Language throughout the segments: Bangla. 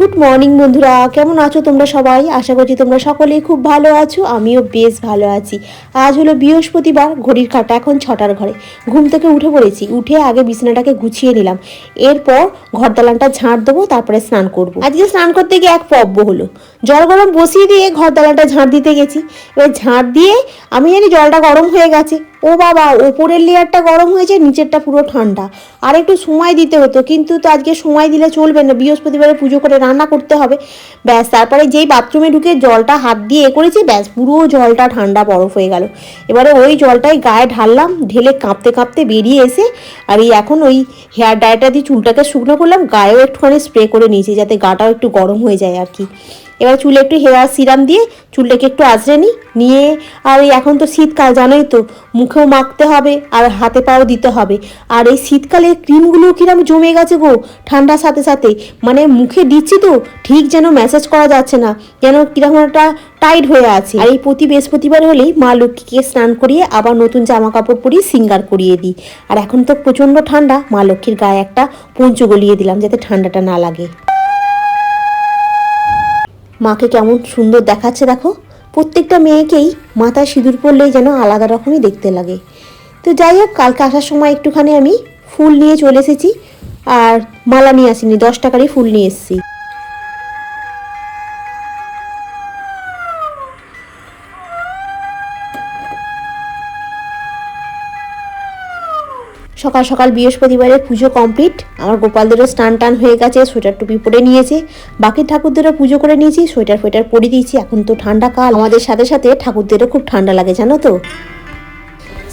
গুড মর্নিং বন্ধুরা। কেমন আছো তোমরা সবাই? আশা করছি তোমরা সকলেই খুব ভালো আছো। আমিও বেশ ভালো আছি। আজ হলো বৃহস্পতিবার, ঘড়ির কাটা এখন ছটার ঘরে। ঘুম থেকে উঠে পড়েছি। উঠে আগে বিছানাটাকে গুছিয়ে নিলাম। এরপর ঘর দালানটা ঝাঁট দেবো, তারপরে স্নান করব। আজকে স্নান করতে গিয়ে এক পব্ব হলো। জল গরম বসিয়ে দিয়ে ঘর দালানটা ঝাঁট দিতে গেছি। এবার ঝাঁট দিয়ে, আমি জানি জলটা গরম হয়ে গেছে। ও বাবা, ওপরের লেয়ারটা গরম হয়েছে, নিচেরটা পুরো ঠান্ডা। আর একটু সময় দিতে হতো, কিন্তু তো আজকে সময় দিলে চলবে না, বৃহস্পতিবারে পুজো করে রান্না করতে হবে। ব্যাস, তারপরে যেই বাথরুমে ঢুকে জলটা হাত দিয়ে এ করেছি, ব্যাস, পুরো জলটা ঠান্ডা বরফ হয়ে গেল। এবারে ওই জলটাই গায়ে ঢাললাম, ঢেলে কাঁপতে কাঁপতে বেরিয়ে এসে আর এই এখন ওই হেয়ার ড্রায়ারটা দিয়ে চুলটাকে শুকনো করলাম, গায়েও একটুখানি স্প্রে করে নিয়েছি, যাতে গাটাও একটু গরম হয়ে যায় আর কি। এবার চুলে একটু হেয়ার সিরাম দিয়ে চুলটাকে একটু আঁচড়ে নিই। নিয়ে আর এখন তো শীতকাল, জানোই তো, মুখেও মাখতে হবে আর হাতে পাও দিতে হবে। আর এই শীতকালে ক্রিমগুলো কিরম জমে গেছে গো, ঠান্ডার সাথে সাথে। মানে মুখে দিচ্ছি তো, ঠিক যেন ম্যাসেজ করা যাচ্ছে না, যেন কীরকম একটা টাইট হয়ে আছে। আর এই প্রতি বৃহস্পতিবার হলেই মা লক্ষ্মীকে স্নান করিয়ে আবার নতুন জামা কাপড় পরিয়ে সিঙ্গার করিয়ে দিই। আর এখন তো প্রচণ্ড ঠান্ডা, মা লক্ষ্মীর গায়ে একটা পঞ্চ গলিয়ে দিলাম, যাতে ঠান্ডাটা না লাগে। মাকে কেমন সুন্দর দেখাচ্ছে দেখো। প্রত্যেকটা মেয়েকেই মাথায় সিঁদুর পরলেই যেন আলাদা রকমই দেখতে লাগে। তো যাই হোক, কালকে আসার সময় একটুখানি আমি ফুল নিয়ে চলে এসেছি। আর মালা নিয়ে আসিনি, দশ টাকারই ফুল নিয়ে এসেছি। সকাল সকাল বৃহস্পতিবারের পুজো কমপ্লিট। আমার গোপালদেরও স্নান টান হয়ে গেছে, সোয়েটার টুপি পরে নিয়েছে। বাকি ঠাকুরদেরও পুজো করে নিয়েছি, সোয়েটার ফোয়েটার পরে দিয়েছি। এখন তো ঠান্ডা কাল। আমাদের সাথে সাথে ঠাকুরদেরও খুব ঠান্ডা লাগে, জানো তো?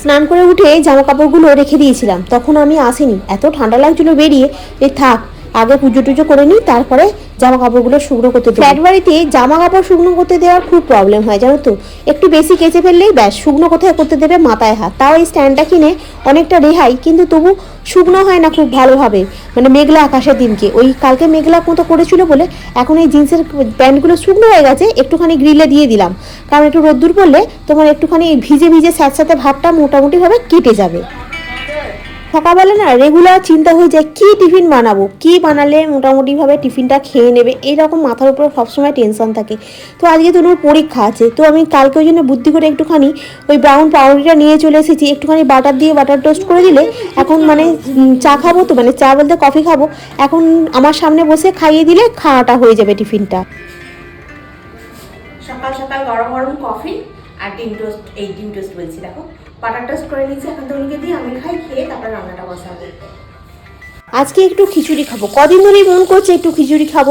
স্নান করে উঠে জামা কাপড়গুলো রেখে দিয়েছিলাম। তখন আমি আসিনি। এত ঠান্ডা লাগছিল বেরিয়ে। যে থাক আগে পুজো টুজো করে নিই, তারপরে জামা কাপড়গুলো শুকনো করতে ফ্ল্যাট বাড়িতে জামা কাপড় শুকনো করতে দেওয়ার খুব প্রবলেম হয়, জানো তো? একটু বেশি কেচে ফেললেই ব্যাস, শুকনো কোথায় করতে দেবে মাথায় হাত। তাও এই স্ট্যান্ডটা কিনে অনেকটা রেহাই, কিন্তু তবু শুকনো হয় না খুব ভালোভাবে। মানে মেঘলা আকাশের দিনকে। ওই কালকে মেঘলা মতো করেছিল বলে এখন এই জিন্সের প্যান্টগুলো শুকনো হয়ে গেছে, একটুখানি গ্রিলে দিয়ে দিলাম। কারণ একটু রোদ্দুর পড়লে তোমার একটুখানি ভিজে ভিজে স্যাঁতস্যাঁতে ভাবটা মোটামুটিভাবে কেটে যাবে। সকালবেলা না রেগুলার চিন্তা হয়ে যায়, কী টিফিন বানাবো? কী বানালে মোটামুটিভাবে টিফিনটা খেয়ে নেবে? এইরকম মাথার উপরে সবসময় টেনশন থাকে। তো আজকে তো ওর পরীক্ষা আছে, তো আমি কালকে ওই জন্য বুদ্ধি করে একটুখানি ওই ব্রাউন পাউরুটিটা নিয়ে চলে এসেছি। একটুখানি বাটার দিয়ে বাটার টোস্ট করে দিলে এখন মানে চা খাব তো মানে চা বলতে কফি খাব। এখন আমার সামনে বসে খাইয়ে দিলে খাওয়াটা হয়ে যাবে টিফিনটা। সকাল সকাল গরম গরম কফি আর ডিম টোস্ট এই ডিম টোস্ট বলছি, দেখো। বাটার করে নিয়েছি, এখন দিয়ে আমি খাই, খেয়ে তারপর রান্নাটা বসাবো। আজকে একটু খিচুড়ি খাব। কদিন ধরেই মন করছে একটু খিচুড়ি খাব।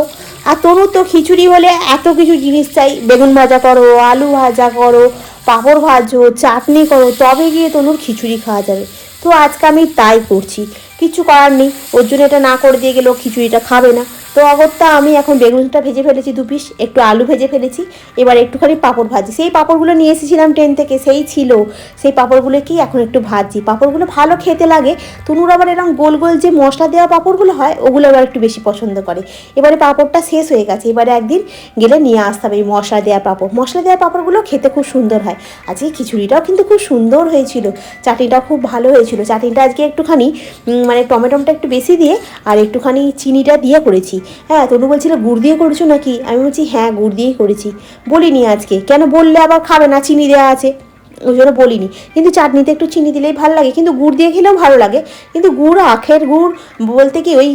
আর তনুর তো খিচুড়ি হলে এত কিছু জিনিস চাই। বেগুন ভাজা করো, আলু ভাজা করো, পাঁপড় ভাজো, চাটনি করো, তবে গিয়ে তনুর খিচুড়ি খাওয়া যাবে। তো আজকে আমি তাই করছি। কিছু করার নেই। ওর জন্য এটা না করে দিয়ে গেলেও খিচুড়িটা খাবে না। তো অগত্যা আমি এখন বেগুনটা ভেজে ফেলেছি দু পিস, একটু আলু ভেজে ফেলেছি, এবার একটুখানি পাঁপড় ভাজি। সেই পাঁপড়গুলো নিয়ে এসেছিলাম ট্রেন থেকে, সেই ছিল। সেই পাঁপড়গুলোকেই এখন একটু ভাজি পাঁপড়গুলো ভালো খেতে লাগে। তনুর আবার এরকম গোল গোল যে মশলা দেওয়া পাঁপড়গুলো হয়, ওগুলো আবার একটু বেশি পছন্দ করে। এবারে পাঁপড়টা শেষ হয়ে গেছে। এবারে একদিন গেলে নিয়ে আসতে হবে এই মশলা দেওয়া পাঁপড়। মশলা দেওয়া পাঁপড়গুলো খেতে খুব সুন্দর হয়। আজকে খিচুড়িটাও কিন্তু খুব সুন্দর হয়েছিল। চাটনিটাও খুব ভালো হয়েছিল। চাটনিটা আজকে একটুখানি মানে টমেটোটা একটু বেশি দিয়ে, আর একটুখানি চিনিটা দিয়ে করেছি। হ্যাঁ তনু বলছিল, গুড় দিয়ে করেছ নাকি? আমি বলছি হ্যাঁ গুড় দিয়েই করেছি। বলিনি আজকে। কেন বললে আবার খাবে না? চিনি দেওয়া আছে। ওই জন্য বলিনি। কিন্তু চাটনিতে একটু চিনি দিলেই ভালো লাগে। কিন্তু গুড় দিয়ে খেলেও ভালো লাগে। কিন্তু গুড়, আখের গুড় বলতে কি ওই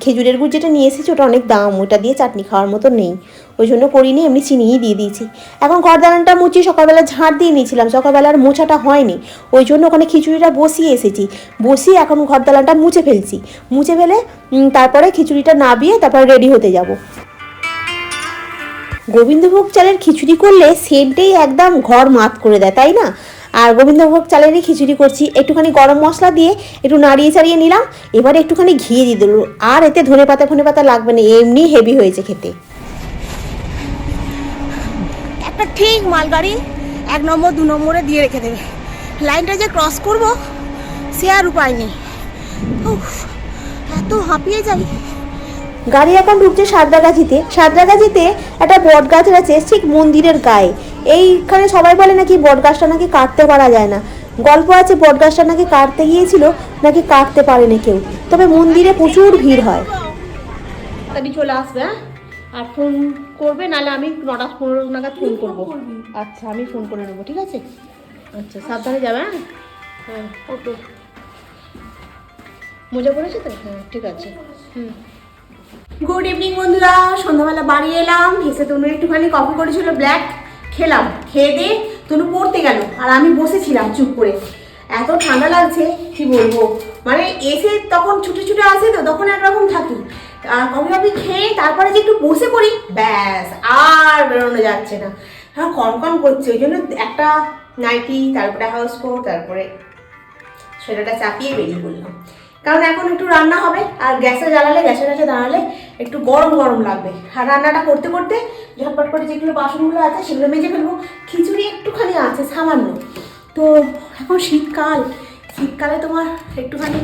খেজুরের গুড় যেটা নিয়ে এসেছি, ওটা অনেক দাম। ওটা দিয়ে চাটনি খাওয়ার মতো নেই। ওই জন্য করিনি, এমনি চিনিই দিয়ে দিয়েছি। এখন ঘরদালানটা মুছি সকালবেলা ঝাঁট দিয়ে নিয়েছিলাম, সকালবেলার মোছাটা হয়নি। ওই জন্য ওখানে খিচুড়িটা বসিয়ে এসেছি। বসিয়ে এখন ঘরদালানটা মুছে ফেলছি। মুছে ফেলে তারপরে খিচুড়িটা নাবিয়ে তারপর রেডি হতে যাব। গোবিন্দভোগ চালের খিচুড়ি করলে সেন্টেই একদম ঘর মাত করে দেয়, তাই না? আর গোবিন্দভোগ চালেরই খিচুড়ি করছি। একটুখানি গরম মশলা দিয়ে একটু নাড়িয়ে চাড়িয়ে নিলাম। এবারে একটুখানি ঘি দিয়ে দিল। আর এতে ধনে পাতা ফনে পাতা লাগবে না, এমনি হেভি হয়েছে খেতে। একটা ঠিক মালগাড়ি এক নম্বর দু নম্বরে দিয়ে রেখে দেবে। লাইনটা যে ক্রস করব সে আর উপায় নেই। উফ, এত হাঁপিয়ে যাই। গাড়ি এখন ঢুকছে সাঁতরাগাছিতে। সাঁতরাগাছিতে একটা বট গাছ আছে ঠিক মন্দিরের গায়ে। এইখানে সবাই বলে নাকি বট গাছটা নাকি কাটতে পারা যায় না। গল্প আছে বট গাছটা নাকি কাটতে গিয়েছিল নাকি কাটতে পারেনি কেউ। তবে মন্দিরে প্রচুর ভিড় হয়। চলে আসবে হ্যাঁ? আর ফোন করবে নাহলে আমি নটা পনেরো নাগাদ ফোন করব। আচ্ছা আমি ফোন করে নেব ঠিক আছে? আচ্ছা সাবধানে যাবে হ্যাঁ? হ্যাঁ ওকে। মজা করেছে তো? হ্যাঁ ঠিক আছে। হুম। গুড ইভিনিং বন্ধুরা। সন্ধ্যাবেলা বাড়ি এলাম এসে তনু একটুখানি কফি করেছিল ব্ল্যাক খেলাম। খেয়ে দিয়ে তনু পড়তে গেল আর আমি বসেছিলাম চুপ করে। এত ঠান্ডা লাগছে কি বলব? মানে এসে তখন ছুটে ছুটে আসে তো তখন একরকম থাকি। কফি খেয়ে তারপরে যে একটু বসে পড়ি, ব্যাস, আর বেরোনো যাচ্ছে না। হ্যাঁ কনকন করছে, ওই জন্য একটা নাইটি, তারপরে হাউস কোট তারপরে সেটাটা চাপিয়ে বেরিয়ে পড়লাম। কারণ এখন একটু রান্না হবে, আর গ্যাসে জ্বালালে, গ্যাসের কাছে দাঁড়ালে একটু গরম গরম লাগবে। আর রান্নাটা করতে করতে ঝটপট করে যেগুলো বাসনগুলো আছে সেগুলো মেজে ফেলব। খিচুড়ি একটুখানি আছে, সামান্য। তো এখন শীতকাল, শীতকালে তোমার একটুখানি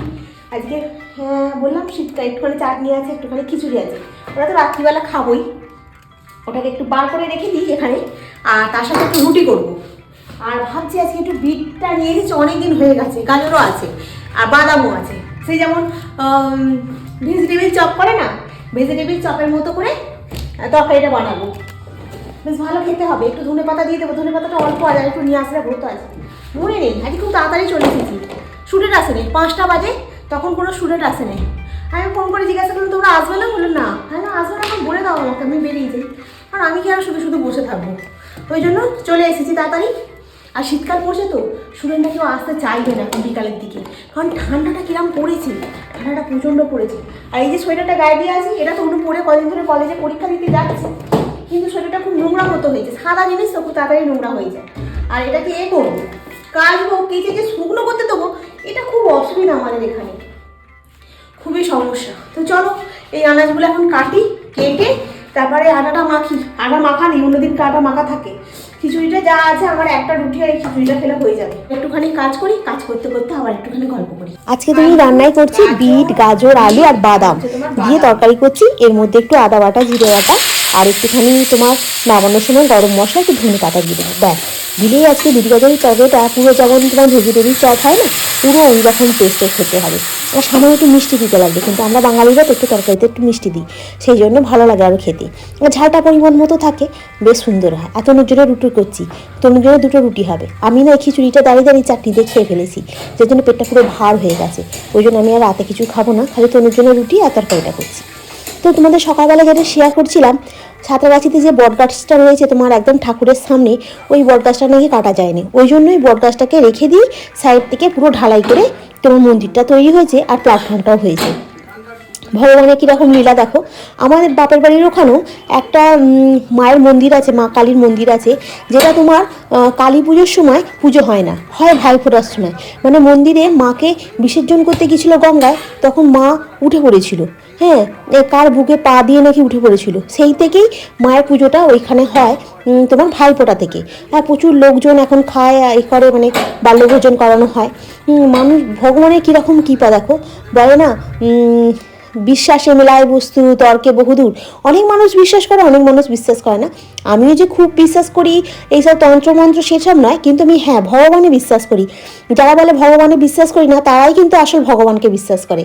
আজকে হ্যাঁ বললাম শীতকাল, একটুখানি চাটনি আছে, একটুখানি খিচুড়ি আছে। ওরা তো রাত্রিবেলা খাবোই। ওটাকে একটু বার করে রেখে দিই এখানে, আর তার সাথে একটু রুটি করব। আর ভাবছি আজকে একটু বিটটা নিয়ে এসেছি, অনেকদিন হয়ে গেছে, গাজরও আছে, আর বাদামও আছে। সেই যেমন ভেজিটেবিল চপ করে না ভেজিটেবিল চপের মতো করে তরকারিটা বানাবো। বেশ ভালো খেতে হবে, একটু ধনে পাতা দিয়ে দেবো, ধনে পাতাটা অল্প আছে একটু নিয়ে আসলে ভরতে আছে। মনে নেই, আজকে খুব তাড়াতাড়ি চলে এসেছি। স্টুডেন্ট আসেনি পাঁচটা বাজে তখন কোনো স্টুডেন্ট আসেনি। আমি ফোন করে জিজ্ঞাসা করলাম, তোমরা আসবে না? বলল, না। হ্যাঁ না আসবে না বলে দাও আমাকে, আমি বেরিয়ে যাই। আর আমি কি আর শুধু শুধু বসে থাকব? ওই জন্য চলে এসেছি তাড়াতাড়ি। আর শীতকাল পড়ছে তো স্টুডেন্টরা কেউ আসতে চাইবে না এখন বিকালের দিকে। কারণ ঠান্ডাটা কিরম পড়েছে, ঠান্ডাটা প্রচণ্ড পড়েছে। আর এই যে সোয়েটারটা গায়ে দিয়ে আছি, এটা তো অন্য পরে কদিন ধরে কলেজে পরীক্ষা দিতে যাচ্ছে। কিন্তু সোয়েটারটা খুব নোংরা মতো হয়েছে, সাদা জিনিস তো খুব তাড়াতাড়ি নোংরা হয়ে যায়। আর এটাকে এ করব? কাজ হোক, কেচে যে শুকনো করতে দেবো, এটা খুব অসুবিধা আমাদের এখানে। খুবই সমস্যা। তো চলো এই আনাজগুলো এখন কাটি কেটে তারপরে আটাটা মাখি। আটা মাখা নেই অন্যদিন আটা মাখা থাকে। খিচুড়িটা যা আছে আমার একটা রুটি আর খিচুড়িটা খেলে হয়ে যাবে। একটুখানি কাজ করি কাজ করতে করতে আবার একটুখানি গল্প করি। আজকে তুমি রান্নাই করছি বিট গাজর আলু আর বাদাম। দিয়ে তরকারি করছি। এর মধ্যে একটু আদা বাটা জিরে বাটা আর একটুখানি তোমার নামানোর সময় গরম মশলা একটু ধনে পাতা দিয়ে দেবো। ব্যাস। দিলেই আজকে বিট গাজরের তরকারিটা পুরো যেমন তোমার ভেজিটেবিল চপ হয় না, পুরো ওই রকম টেস্টের খেতে হবে। আর সামান্য একটু মিষ্টি দিতে লাগবে কিন্তু আমরা বাঙালিরা তো একটু তরকারিতে একটু মিষ্টি দিই, সেই জন্য ভালো লাগে আরও খেতে। আর ঝালটা পরিমাণ মতো থাকে, বেশ সুন্দর হয়। আর তনুর জন্য রুটি করছি, তনুর জন্য দুটো রুটি হবে। আমি না এই খিচুড়িটা দাঁড়িয়ে দাঁড়িয়ে চাটনি দিয়ে খেয়ে ফেলেছি, যে জন্য পেটটা পুরো ভার হয়ে গেছে। ওই জন্য আমি আর রাতে কিছু খাব না, খালি তনুর জন্য রুটি আর তরকারিটা করছি। তো তোমাদের সকালবেলা যেটা শেয়ার করছিলাম ছাত্রাগাছিতে যে বটগাছটা রয়েছে তোমার একদম ঠাকুরের সামনে, ওই বটগাছটা নাকি কাটা যায়নি। ওই জন্যই বটগাছটাকে রেখে দিয়ে সাইড থেকে পুরো ঢালাই করে তোমার মন্দিরটা তৈরি হয়েছে আর প্ল্যাটফর্মটাও হয়েছে। ভগবানের কীরকম লীলা দেখো? আমাদের বাপের বাড়ির ওখানেও একটা মায়ের মন্দির আছে, মা কালীর মন্দির আছে, যেটা তোমার কালী পুজোর সময় পুজো হয় না, হয় ভাই ফোটার সময়। মানে মন্দিরে মাকে বিসর্জন করতে গেছিল গঙ্গায়, তখন মা উঠে পড়েছিল। হ্যাঁ কার বুকে পা দিয়ে নাকি উঠে পড়েছিল? সেই থেকেই মায়ের পুজোটা ওইখানে হয় তোমার ভাইফোঁটা থেকে। আর প্রচুর লোকজন এখন খায় এ করে মানে বাল্যভোজন করানো হয়। মানুষ, ভগবানের কীরকম কৃপা দেখো? বলে না বিশ্বাসে মেলায় বস্তু, তর্কে বহুদূর। অনেক মানুষ বিশ্বাস করে, অনেক মানুষ বিশ্বাস করে না। আমিও যে খুব বিশ্বাস করি, এইসব তন্ত্রমন্ত্র সেসব নয়, কিন্তু আমি হ্যাঁ ভগবানে বিশ্বাস করি। যারা বলে ভগবানে বিশ্বাস করি না, তারাই কিন্তু আসল ভগবানকে বিশ্বাস করে।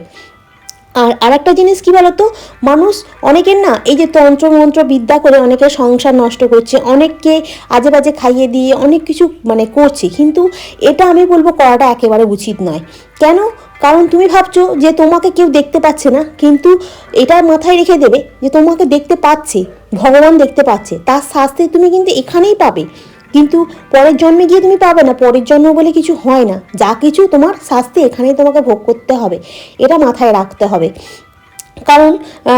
আর আরেকটা জিনিস কি বলতো? মানুষ অনেকের না এই যে তন্ত্র মন্ত্র বিদ্যা করে অনেকের সংসার নষ্ট করছে, অনেককে আজে বাজে খাইয়ে দিয়ে অনেক কিছু মানে করছে। কিন্তু এটা আমি বলব করাটা একেবারে উচিত নয়। কেন? কারণ তুমি ভাবছ যে তোমাকে কেউ দেখতে পাচ্ছে না, কিন্তু এটা মাথায় রেখে দেবে যে তোমাকে দেখতে পাচ্ছে, ভগবান দেখতে পাচ্ছে। তার শাস্তি তুমি কিন্তু এখানেই পাবে। কিন্তু পরের জন্মে গিয়ে তুমি পাবে না। পরের জন্ম বলে কিছু হয় না। যা কিছু তোমার শাস্তি এখানেই তোমাকে ভোগ করতে হবে। এটা মাথায় রাখতে হবে। কারণ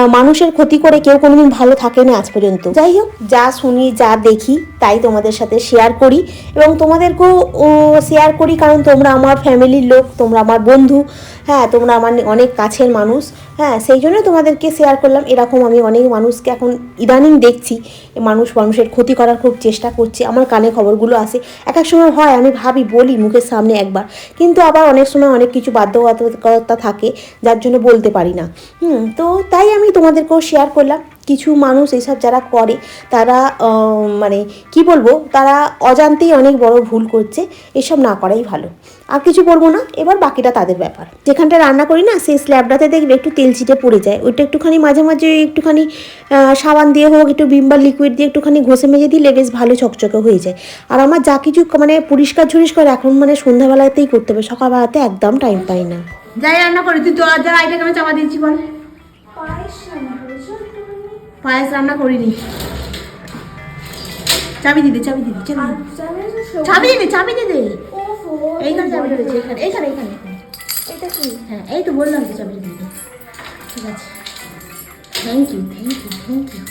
মানুষের ক্ষতি করে কেউ কোনোদিন ভালো থাকে না আজ পর্যন্ত। যাই হোক, যা শুনি, যা দেখি তাই তোমাদের সাথে শেয়ার করি এবং তোমাদেরকেও শেয়ার করি কারণ তোমরা আমার ফ্যামিলির লোক, তোমরা আমার বন্ধু হ্যাঁ তোমরা আমার অনেক কাছের মানুষ হ্যাঁ সেই জন্য তোমাদেরকে শেয়ার করলাম। এরকম আমি অনেক মানুষকে এখন ইদানিং দেখছি মানুষ মানুষের ক্ষতি করার খুব চেষ্টা করছে, আমার কানে খবরগুলো আসে। এক এক সময় হয়, আমি ভাবি, বলি মুখের সামনে একবার, কিন্তু আবার অনেক সময় অনেক কিছু বাধ্যবাধকতা থাকে, যার জন্য বলতে পারি না। হুম, তো তাই আমি তোমাদেরকেও শেয়ার করলাম। কিছু মানুষ এইসব যারা করে, তারা মানে কি বলব, তারা অজান্তেই অনেক বড় ভুল করছে, এসব না করাই ভালো। আর কিছু বলব না, এবার বাকিটা তাদের ব্যাপার। যেখানটা রান্না করি না, সেই স্ল্যাবটাতে দেখবে একটু তেল ছিটে পড়ে যায়। ওইটা একটুখানি মাঝে মাঝে একটুখানি সাবান দিয়ে হোক, একটু বিম্বার লিকুইড দিয়ে একটুখানি ঘষে মেজে দিলে বেশ ভালো চকচকে হয়ে যায়। আর আমার যা কিছু মানে পরিষ্কার ঝরিষ্কার এখন মানে সন্ধ্যাবেলাতেই করতে হবে, সকালবেলাতে একদম টাইম পাই না। যাই রান্না করি, তুই তো আইটা কেমন চাপা দিচ্ছি বল। পায়েস রান্না করিনি। চাবি দিদি চাবি দিদি চাবি দিদি। চাবি দিদি দিদি। এইখানে চাবি রয়েছে এখানে এইখানে এইখানে। এটা কি? হ্যাঁ এই তো বললাম তো চাবি দিদি। ঠিক আছে। Thank you thank you thank you